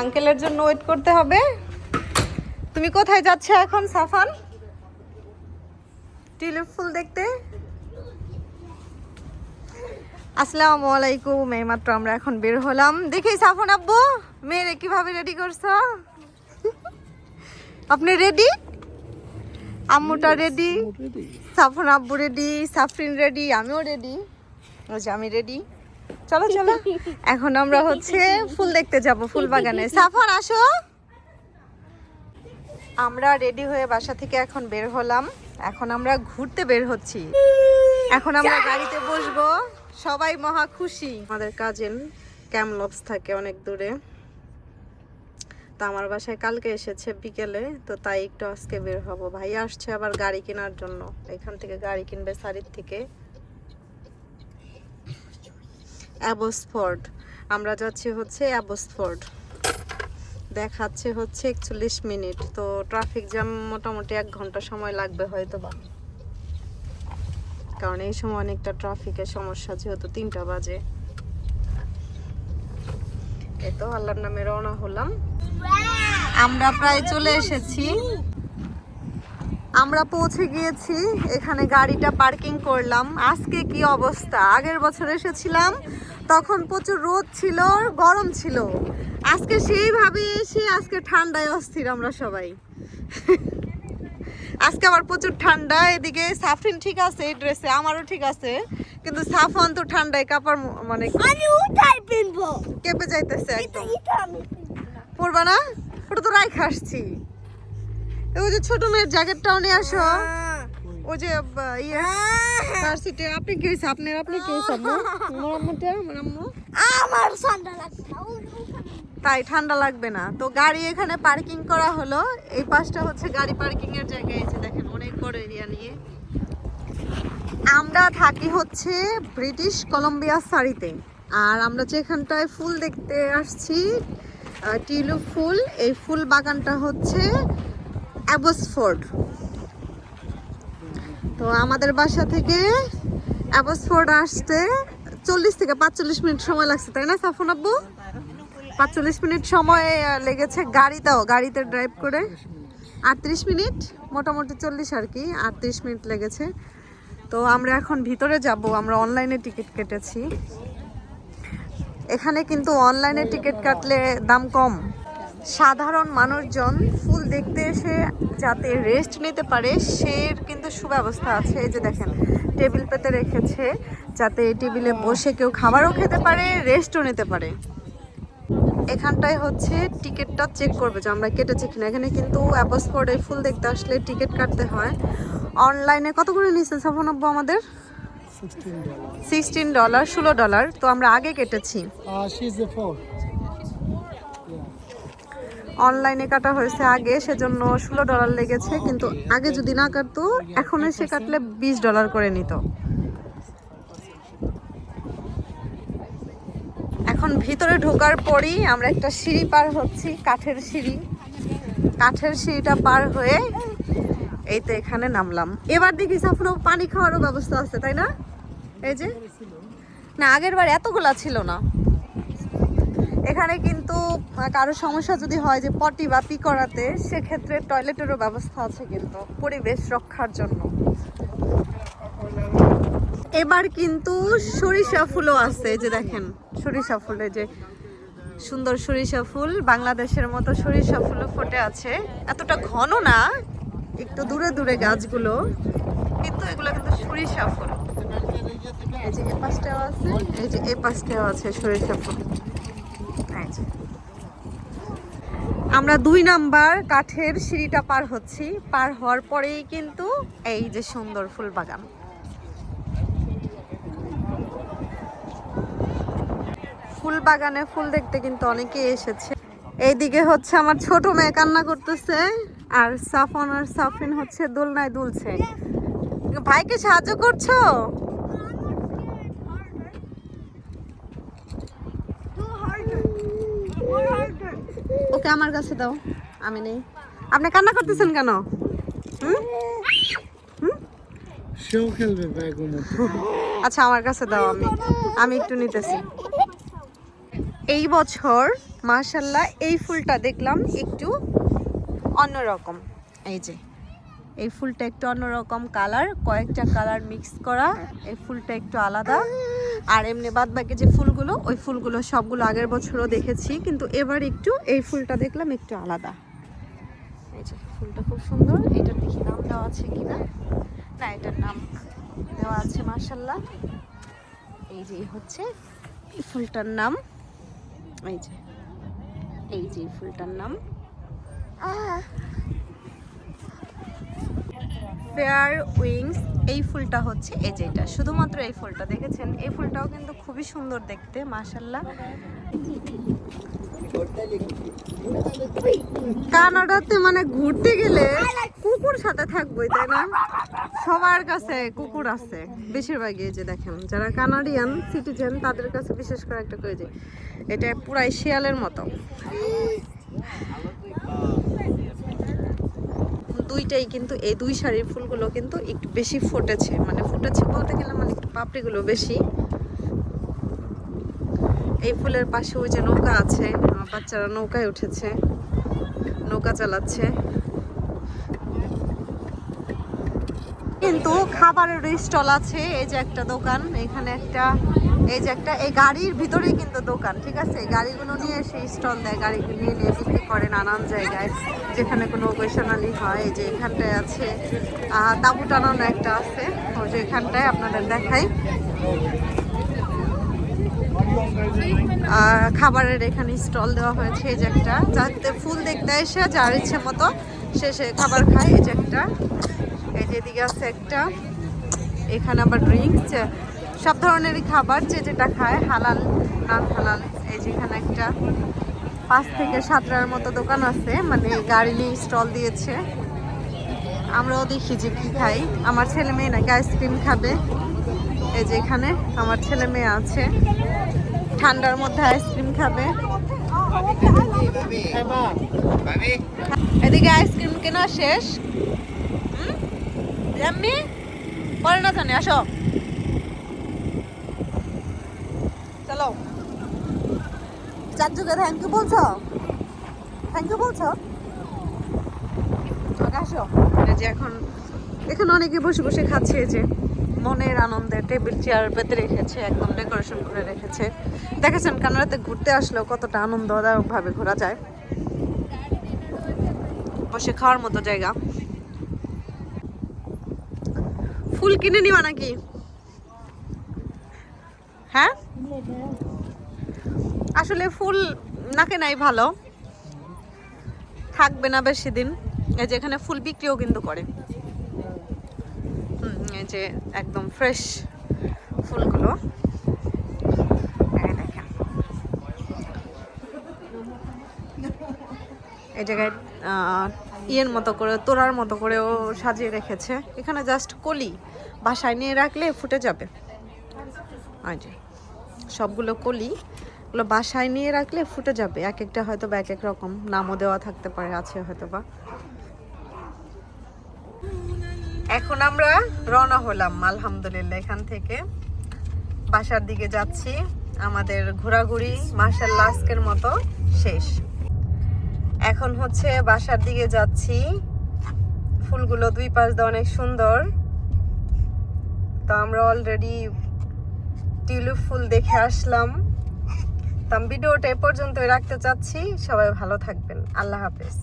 আঙ্কেলের জন্য ওয়েট করতে হবে। তুমি কোথায় যাচ্ছ এখন সাফান? টিউলিপ ফুল দেখতে? আসসালামু আলাইকুম এইমাত্র আমরা এখন বের হলাম। দেখি সাফন আব্বু মেয়েরে কীভাবে রেডি করছ? আপনি রেডি আম্মুটা রেডি সাফন আব্বু রেডি সাফরিন রেডি আমিও রেডি ওই যে আমি রেডি চলো চলো। এখন আমরা হচ্ছে ফুল দেখতে যাব, ফুল বাগানে। সাফন, আসো। আমরা রেডি হয়ে বাসা থেকে এখন বের হলাম। এখন আমরা ঘুরতে বের হচ্ছি। এখন আমরা গাড়িতে বসবো। সবাই মহা খুশি। আমাদের কাজিন ক্যামলপস থাকে অনেক দূরে। তো আমার বাসায় কালকে এসেছে বিকেলে, তো তাই একটু আজকে বের হব। ভাই আসছে আবার গাড়ি কেনার জন্য। এখান থেকে গাড়ি কিনবে সারির থেকে। অ্যাবোসফোর্ড। আমরা যাচ্ছি হচ্ছে অ্যাবোসফোর্ড। দেখাচ্ছে হচ্ছে একচল্লিশ মিনিট। তো ট্রাফিক জ্যাম মোটামুটি এক ঘণ্টা সময় লাগবে হয়তো বা কারণ এই সময় অনেকটা ট্রাফিকের সমস্যা, যেহেতু তিনটা বাজে। এই তো আল্লাহর নামে রওনা হলাম। আমরা প্রায় চলে এসেছি আমরা পৌঁছে গিয়েছি এখানে গাড়িটা পার্কিং করলাম। আজকে কি অবস্থা? আগের বছর এসেছিলাম তখন প্রচুর রোদ ছিল গরম ছিল। আজকে সেইভাবে এসে আজকে ঠান্ডায় অস্থির আমরা সবাই। আজকে আবার প্রচুর ঠান্ডা এদিকে সাফরিন ঠিক আছে এই ড্রেসে আমারও ঠিক আছে কিন্তু সাফন তো ঠান্ডায় কাপড় মানে আমি উঠাই পিনবো। কেঁপে যাইতেছে একদম। পিনবো না? ওটা তো রাইখে আসছি। ওই যে ছোট মেয়ের জ্যাকেটটাও নিয়ে আসো। ওই যে ইয়ে তার সিটে আপনি কি হয়েছে আপনার আপনি কি হয়েছে আম্মু? আমার আম্মুটা আমার আম্মু? আমার ঠান্ডা লাগছে। তাই ঠান্ডা লাগবে না। তো গাড়ি এখানে পার্কিং করা হলো। এই পাশটা হচ্ছে গাড়ি পার্কিং এর জায়গা। যে দেখেন অনেক বড় এরিয়া নিয়ে। আমরা থাকি হচ্ছে ব্রিটিশ কলম্বিয়া সারিতে। আর আমরা যেখানটায় ফুল দেখতে আসছি টিলু ফুল। এই ফুল বাগানটা হচ্ছে অ্যাবসফোর্ড। তো আমাদের বাসা থেকে অ্যাবসফোর্ড আসতে চল্লিশ থেকে পাঁচচল্লিশ মিনিট সময় লাগছে, তাই না সাফন আব্বু? পাঁচচল্লিশ মিনিট সময় লেগেছে গাড়িতেও গাড়িতে ড্রাইভ করে। আটত্রিশ মিনিট, মোটামুটি চল্লিশ আর কি, আটত্রিশ মিনিট লেগেছে। তো আমরা এখন ভিতরে যাব, আমরা অনলাইনে টিকিট কেটেছি। এখানে কিন্তু অনলাইনে টিকিট কাটলে দাম কম। সাধারণ মানুষজন ফুল দেখতে এসে যাতে রেস্ট নিতে পারে সে কিন্তু সুব্যবস্থা আছে। এই যে দেখেন টেবিল পেতে রেখেছে যাতে টেবিলে বসে কেউ খাবারও খেতে পারে রেস্টও নিতে পারে। এখানটায় হচ্ছে টিকিটটা চেক করবে যে আমরা কেটেছি কিনা। এখানে কিন্তু অ্যাপোস্পোর্টে ফুল দেখতে আসলে টিকিট কাটতে হয়। অনলাইনে কত করে নিচ্ছে সাফনাব্বু আমাদের? সিক্সটিন ডলার ষোলো ডলার তো আমরা আগে কেটেছি। অনলাইনে কাটা হয়েছে আগে, সেজন্য ষোলো ডলার লেগেছে, কিন্তু আগে যদি না কাটতো এখন এসে কাটলে বিশ ডলার করে নিত। এখন ভিতরে ঢোকার পরই আমরা একটা সিঁড়ি পার হচ্ছি, কাঠের সিঁড়ি। কাঠের সিঁড়িটা পার হয়ে এই তো এখানে নামলাম। এবার দেখি সাফনো, পানি খাওয়ারও ব্যবস্থা আছে, তাই না? এই যে? না, আগের বার এতগুলা ছিল না। এখানে কিন্তু কারও সমস্যা যদি হয় যে পটি বা পি করাতে, সেক্ষেত্রে টয়লেটেরও ব্যবস্থা আছে কিন্তু পরিবেশ রক্ষার জন্য। এবার কিন্তু সরিষা ফুলও আছে যে দেখেন, সরিষা ফুলে যে সুন্দর সরিষা ফুল, বাংলাদেশের মতো সরিষা ফুলও ফুটে আছে। এতটা ঘন না, একটু দূরে দূরে গাছগুলো, কিন্তু এগুলো কিন্তু সরিষা ফুল। এই যে এ পাশটাও আছে, এই যে এ পাশটাও আছে সরিষা ফুল এই যে। আমরা দুই নাম্বার কাঠের সিঁড়িটা পার হচ্ছি। পার হওয়ার পরেই কিন্তু এই যে সুন্দর ফুল বাগান। ফুল বাগানে ফুল দেখতে কিন্তু অনেকেই এসেছে। এইদিকে হচ্ছে আমার ছোট মেয়ে কান্না করতেছে, আর সাফন আর সাফিন হচ্ছে দোলনায় দুলছে। ভাইকে সাহায্য করছ? ওকে আমার কাছে দাও। আমি নেই। আপনি কান্না করতেছেন কেন? হুম? সেও খেলবে আচ্ছা আমার কাছে দাও আমি। আমি একটু নিতেছি। এই বছর মার্শাল্লাহ এই ফুলটা দেখলাম একটু অন্যরকম। এই যে এই ফুলটা একটু অন্যরকম কালার কয়েকটা কালার মিক্স করা এই ফুলটা একটু আলাদা। আর এমনি বাদ বাকি যে ফুলগুলো, ওই ফুলগুলো সবগুলো আগের বছরও দেখেছি, কিন্তু এবার একটু এই ফুলটা দেখলাম একটু আলাদা। এই যে ফুলটা খুব সুন্দর, এটার দেখি নাম দেওয়া আছে কিনা? না, এটার নাম দেওয়া আছে মার্শাল্লাহ এই যে হচ্ছে এই ফুলটার নাম। এই যে এই যে ফুলটার নাম। ফেয়ার উইংস এই ফুলটা হচ্ছে এই যেটা শুধুমাত্র এই ফুলটা, দেখেছেন? এই ফুলটাও কিন্তু খুবই সুন্দর দেখতে মাশাল্লাহ কানাডাতে মানে ঘুরতে গেলে কুকুর সাথে থাকবোই, তাই না? সবার কাছে কুকুর আছে, বেশিরভাগই যে দেখেন। যারা কানাডিয়ান সিটিজেন, তাদের কাছে বিশেষ করে একটা করে যে, এটা পুরাই শিয়ালের মতো। দুইটাই কিন্তু এই দুই শাড়ির ফুলগুলো কিন্তু একটু বেশি ফুটেছে। মানে ফুটেছে বলতে গেলে মানে একটু পাপড়িগুলো বেশি। এই ফুলের পাশে ওই যে নৌকা আছে, আমার বাচ্চারা নৌকায় উঠেছে, নৌকা চালাচ্ছে। কিন্তু খাবারের স্টল আছে, এই যে একটা দোকান, এখানে একটা এই যে একটা, এই গাড়ির ভিতরেই কিন্তু দোকান, ঠিক আছে? গাড়িগুলো নিয়ে এসে স্টল দেয়, গাড়িগুলো নিয়ে নিয়ে বিক্রি করে নানান জায়গায়, যেখানে কোনো ওকেশনালি হয়। যে এখানটায় আছে তাঁবু টানানো একটা আছে, ওই যে এখানটায় আপনাদের দেখাই। খাবারের এখানে স্টল দেওয়া হয়েছে, এই যে একটা। যাতে ফুল দেখতে এসে, যার ইচ্ছে মতো সে সে খাবার খায়, এই যে একটা। এই যে এদিকে আছে একটা। এখানে আবার ড্রিঙ্কস সব ধরনেরই খাবার যে যেটা খায়, হালাল নান হালাল। এই যেখানে একটা পাঁচ থেকে সাতটার মতো দোকান আছে মানে গাড়ি স্টল দিয়েছে। আমরাও দেখি যে কি খাই। আমার ছেলে মেয়ে নাকি আইসক্রিম খাবে। এই যে এখানে আমার ছেলে মেয়ে আছে। ঠান্ডার মধ্যে আইসক্রিম খাবে। এদিকে আইসক্রিম কেনা শেষ। পরে না জানি, আসো চলো চাচুকে থ্যাংক ইউ বলছো? থ্যাংক ইউ বলছো? আসো। যে এখন, এখানে অনেকে বসে বসে খাচ্ছে যে, মনের আনন্দে টেবিল, চেয়ার পেতে রেখেছে, একদম ডেকোরেশন করে রেখেছে। দেখেছেন কানাডাতে ঘুরতে আসলেও কতটা আনন্দদায়ক ভাবে ঘোরা যায়? বসে খাওয়ার মতো জায়গা। ফুল কিনে নিবা নাকি? হ্যাঁ? আসলে ফুল না নাই ভালো। থাকবে না বেশি দিন। এই যে এখানে ফুল বিক্রিও কিন্তু করে। এই যে একদম ফ্রেশ ফুলগুলো। এই জায়গায় ইয়ের মতো করে তোরার মতো করেও সাজিয়ে রেখেছে। এখানে জাস্ট কলি বাসায় নিয়ে রাখলে ফুটে যাবে। যে, সবগুলো কলি। ওগুলো বাসায় নিয়ে রাখলে ফুটে যাবে। এক একটা হয়তো বা এক এক রকম নামও দেওয়া থাকতে পারে, আছে হয়তো বা। এখন আমরা রওনা হলাম, আলহামদুলিল্লাহ, এখান থেকে। বাসার দিকে যাচ্ছি। আমাদের ঘোরাঘুরি মার্শাল্লাহ আজকের মতো শেষ। এখন হচ্ছে বাসার দিকে যাচ্ছি। ফুলগুলো দুই পাশ দিয়ে অনেক সুন্দর। তো আমরা অলরেডি টিউলিপ ফুল দেখে আসলাম। ভিডিওটা এ পর্যন্তই রাখতে চাচ্ছি। সবাই ভালো থাকবেন। আল্লাহ হাফেজ।